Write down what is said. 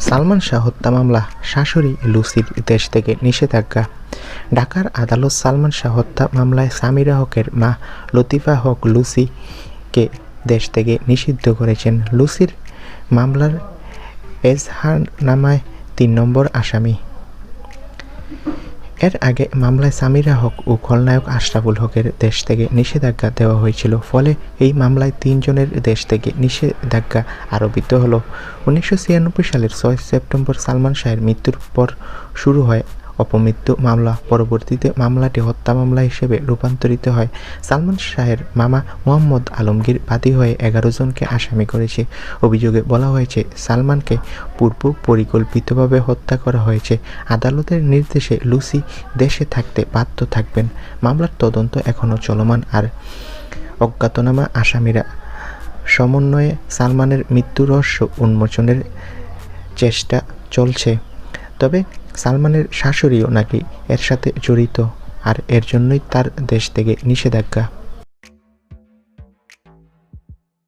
সালমান শাহ হত্যা মামলা, শাশুড়ি লুসির দেশ থেকে নিষেধাজ্ঞা। ঢাকার আদালত সালমান শাহ হত্যা মামলায় সামিরা হকের মা লতিফা হক লুসিকে দেশ থেকে নিষিদ্ধ করেছেন। লুসির মামলার এজহারনামায় তিন নম্বর আসামি। এর আগে মামলায় সামিরা হক ও খলনায়ক আশরাফুল হকের দেশ থেকে নিষেধাজ্ঞা দেওয়া হয়েছিল, ফলে এই মামলায় তিনজনের দেশ থেকে নিষেধাজ্ঞা আরোপিত হল। উনিশশো ছিয়ানব্বই সালের ছয় সেপ্টেম্বর সালমান শাহের মৃত্যুর পর শুরু হয় অপমৃত্যু মামলা। পরবর্তীতে মামলাটি হত্যা মামলা হিসেবে রূপান্তরিত হয়। সালমান শাহের মামা মোহাম্মদ আলমগীর বাদী হয়ে এগারো জনকে আসামি করেছে। অভিযোগে বলা হয়েছে, সালমানকে পূর্ব পরিকল্পিতভাবে হত্যা করা হয়েছে। আদালতের নির্দেশে লুসি দেশে থাকতে বাধ্য থাকবেন। মামলার তদন্ত এখনও চলমান আর অজ্ঞাতনামা আসামিরা সমন্বয়ে সালমানের মৃত্যু রহস্য উন্মোচনের চেষ্টা চলছে। তবে সালমানের শাশুড়িও নাকি এর সাথে জড়িত আর এর জন্যই তার দেশ থেকে নিষেধাজ্ঞা।